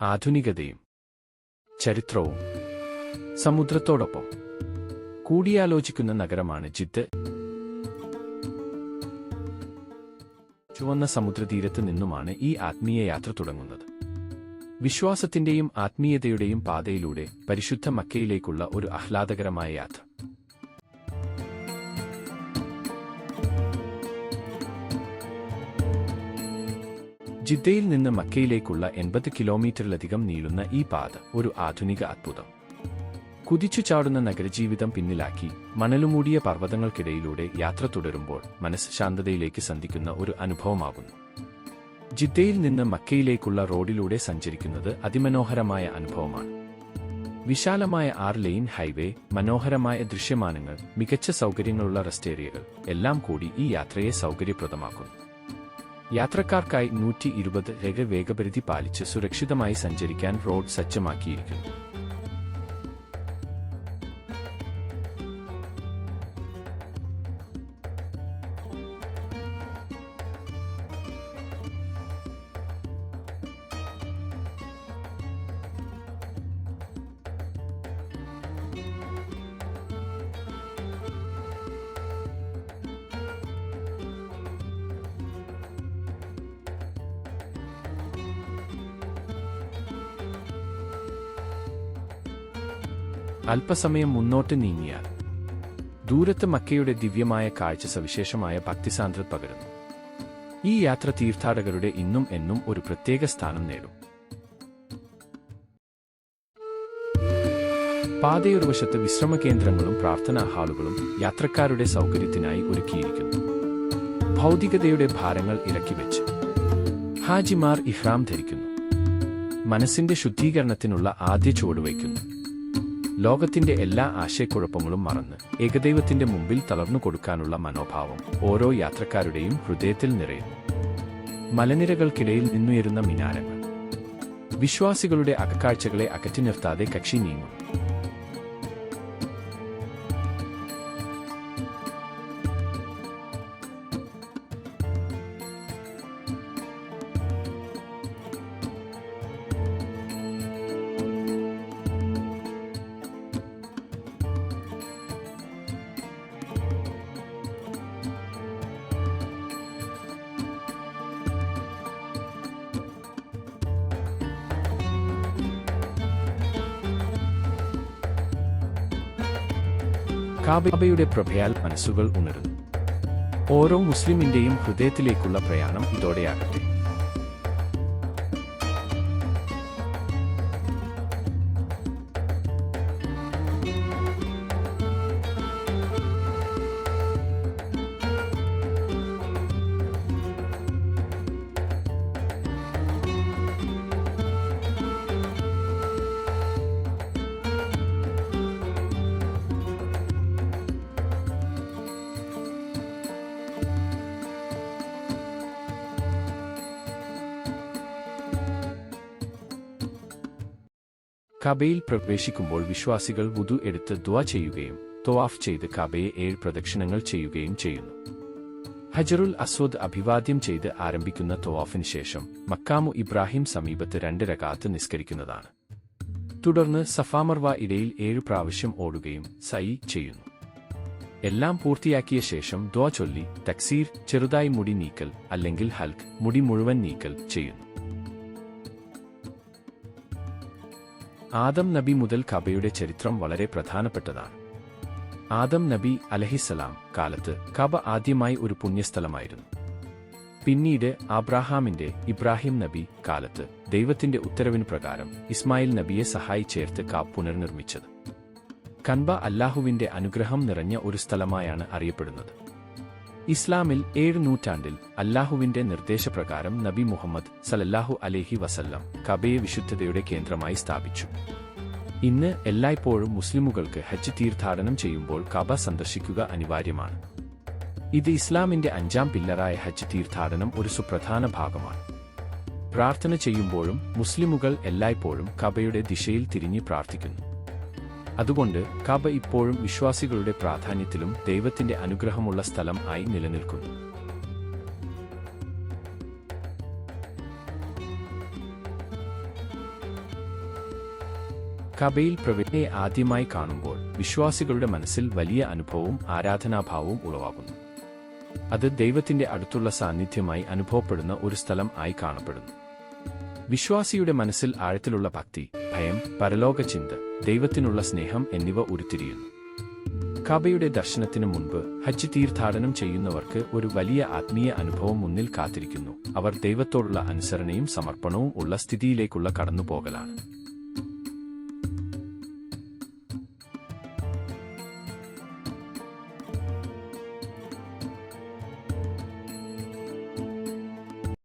ആധുനികതയും ചരിത്രവും സമുദ്രത്തോടൊപ്പം കൂടിയാലോചിക്കുന്ന നഗരമാണ് ജിദ്ദ് ചുവന്ന സമുദ്രതീരത്ത് നിന്നുമാണ് ഈ ആത്മീയ യാത്ര തുടങ്ങുന്നത്. വിശ്വാസത്തിന്റെയും ആത്മീയതയുടെയും പാതയിലൂടെ പരിശുദ്ധ മക്കയിലേക്കുള്ള ഒരു ആഹ്ലാദകരമായ യാത്ര. ജിദ്ദയിൽ നിന്ന് മക്കയിലേക്കുള്ള എൺപത് കിലോമീറ്ററിലധികം നീളുന്ന ഈ പാത ഒരു ആധുനിക അത്ഭുതം. കുതിച്ചു ചാടുന്ന നഗരജീവിതം പിന്നിലാക്കി മണലുമൂടിയ പർവതങ്ങൾക്കിടയിലൂടെ യാത്ര തുടരുമ്പോൾ മനസ്സ് ശാന്തതയിലേക്ക് സന്ധിക്കുന്ന ഒരു അനുഭവമാകുന്നു. ജിദ്ദയിൽ നിന്ന് മക്കയിലേക്കുള്ള റോഡിലൂടെ സഞ്ചരിക്കുന്നത് അതിമനോഹരമായ അനുഭവമാണ്. വിശാലമായ ആറ് ലെയിൻ ഹൈവേ മനോഹരമായ ദൃശ്യമാനങ്ങൾ മികച്ച സൗകര്യങ്ങളുള്ള റെസ്റ്റ് എല്ലാം കൂടി ഈ യാത്രയെ സൗകര്യപ്രദമാക്കുന്നു. യാത്രക്കാർക്കായി നൂറ്റി ഇരുപത് രേഖ വേഗപരിധി പാലിച്ച് സുരക്ഷിതമായി സഞ്ചരിക്കാൻ റോഡ് സജ്ജമാക്കിയിരിക്കുന്നു. അല്പസമയം മുന്നോട്ട് നീങ്ങിയാൽ ദൂരത്ത് മക്കയുടെ ദിവ്യമായ കാഴ്ച സവിശേഷമായ ഭക്തിസാന്ദ്രത പകരുന്നു. ഈ യാത്ര തീർത്ഥാടകരുടെ ഇന്നും എന്നും ഒരു പ്രത്യേക സ്ഥാനം നേടും. പാതയൊരുവശത്ത് വിശ്രമ കേന്ദ്രങ്ങളും പ്രാർത്ഥനാ ഹാളുകളും യാത്രക്കാരുടെ സൗകര്യത്തിനായി ഒരുക്കിയിരിക്കുന്നു. ഭൗതികതയുടെ ഭാരങ്ങൾ ഇറക്കിവെച്ച് ഹാജിമാർ ഇഹ്റാം ധരിക്കുന്നു. മനസ്സിന്റെ ശുദ്ധീകരണത്തിനുള്ള ആദ്യ ചുവടുവയ്ക്കുന്നു ലോകത്തിന്റെ എല്ലാ ആശയക്കുഴപ്പങ്ങളും മറന്ന് ഏകദൈവത്തിന്റെ മുമ്പിൽ തളർന്നു കൊടുക്കാനുള്ള മനോഭാവം ഓരോ യാത്രക്കാരുടെയും ഹൃദയത്തിൽ നിറയുന്നു. മലനിരകൾക്കിടയിൽ നിന്നുയരുന്ന മിനാരങ്ങൾ. വിശ്വാസികളുടെ അകക്കാഴ്ചകളെ അകറ്റി നിർത്താതെ കക്ഷി നീങ്ങും. കാബയുടെ പ്രഭയാൽ മനസ്സുകൾ ഉണരുന്നു. ഓരോ മുസ്ലിമിന്റെയും ഹൃദയത്തിലേക്കുള്ള പ്രയാണം ഇതോടെയാകട്ടെ. കബയിൽ പ്രവേശിക്കുമ്പോൾ വിശ്വാസികൾ വുതു എടുത്ത് ദ ചെയ്യുകയും തൊവാഫ് ചെയ്ത് കബയെ ഏഴ് പ്രദക്ഷിണങ്ങൾ ചെയ്യുകയും ചെയ്യുന്നു. ഹജറുൽ അസ്വദ് അഭിവാദ്യം ചെയ്ത് ആരംഭിക്കുന്ന തൊവാഫിന് ശേഷം മക്കാമു ഇബ്രാഹിം സമീപത്ത് രണ്ട് രകാത്ത് നിസ്കരിക്കുന്നതാണ്. തുടർന്ന് സഫാമർവ ഇടയിൽ ഏഴു പ്രാവശ്യം ഓടുകയും സൈ ചെയ്യുന്നു. എല്ലാം പൂർത്തിയാക്കിയ ശേഷം ദ ചൊല്ലി തക്സീർ ചെറുതായി മുടി നീക്കൽ അല്ലെങ്കിൽ ഹൽക്ക് മുടി മുഴുവൻ നീക്കൽ ചെയ്യുന്നു. ആദം നബി മുതൽ കബയുടെ ചരിത്രം വളരെ പ്രധാനപ്പെട്ടതാണ്. ആദം നബി അലഹിസലാം കാലത്ത് കബ ആദ്യമായി ഒരു പുണ്യസ്ഥലമായിരുന്നു. പിന്നീട് ആബ്രാഹാമിന്റെ ഇബ്രാഹിം നബി കാലത്ത് ദൈവത്തിന്റെ ഉത്തരവിന് പ്രകാരം ഇസ്മായിൽ നബിയെ സഹായി ചേർത്ത് കാബ് പുനർനിർമ്മിച്ചത്. കൻബ അല്ലാഹുവിന്റെ അനുഗ്രഹം നിറഞ്ഞ ഒരു സ്ഥലമായാണ് അറിയപ്പെടുന്നത്. ഇസ്ലാമിൽ ഏഴ് നൂറ്റാണ്ടിൽ അല്ലാഹുവിന്റെ നിർദ്ദേശപ്രകാരം നബി മുഹമ്മദ് സലല്ലാഹു അലേഹി വസല്ലം കബയെ വിശുദ്ധതയുടെ കേന്ദ്രമായി സ്ഥാപിച്ചു. ഇന്ന് എല്ലായ്പ്പോഴും മുസ്ലിമുകൾക്ക് ഹജ്ജ് തീർത്ഥാടനം ചെയ്യുമ്പോൾ കബ സന്ദർശിക്കുക അനിവാര്യമാണ്. ഇത് ഇസ്ലാമിന്റെ അഞ്ചാം പില്ലറായ ഹജ്ജ് തീർത്ഥാടനം ഒരു സുപ്രധാന ഭാഗമാണ്. പ്രാർത്ഥന ചെയ്യുമ്പോഴും മുസ്ലിമുകൾ എല്ലായ്പ്പോഴും കബയുടെ ദിശയിൽ തിരിഞ്ഞ് പ്രാർത്ഥിക്കുന്നു. അതുകൊണ്ട് കബ ഇപ്പോഴും വിശ്വാസികളുടെ പ്രാധാന്യത്തിലും ദൈവത്തിന്റെ അനുഗ്രഹമുള്ള സ്ഥലം ആയി നിലനിൽക്കുന്നു. കബയിൽ പ്രവൃത്തിയെ ആദ്യമായി കാണുമ്പോൾ വിശ്വാസികളുടെ മനസ്സിൽ വലിയ അനുഭവവും ആരാധനാഭാവവും ഉളവാകുന്നു. അത് ദൈവത്തിന്റെ അടുത്തുള്ള സാന്നിധ്യമായി അനുഭവപ്പെടുന്ന ഒരു സ്ഥലം ആയി കാണപ്പെടുന്നു. വിശ്വാസിയുടെ മനസ്സിൽ ആഴത്തിലുള്ള ഭക്തി ഭയം പരലോക ചിന്ത ദൈവത്തിനുള്ള സ്നേഹം എന്നിവ ഉരുത്തിരിയുന്നു. കബയുടെ ദർശനത്തിനു മുൻപ് ഹജ്ജ് തീർത്ഥാടനം ചെയ്യുന്നവർക്ക് ഒരു വലിയ ആത്മീയ അനുഭവം മുന്നിൽ കാത്തിരിക്കുന്നു. അവർ ദൈവത്തോടുള്ള അനുസരണയും സമർപ്പണവും ഉള്ള സ്ഥിതിയിലേക്കുള്ള കടന്നുപോകലാണ്.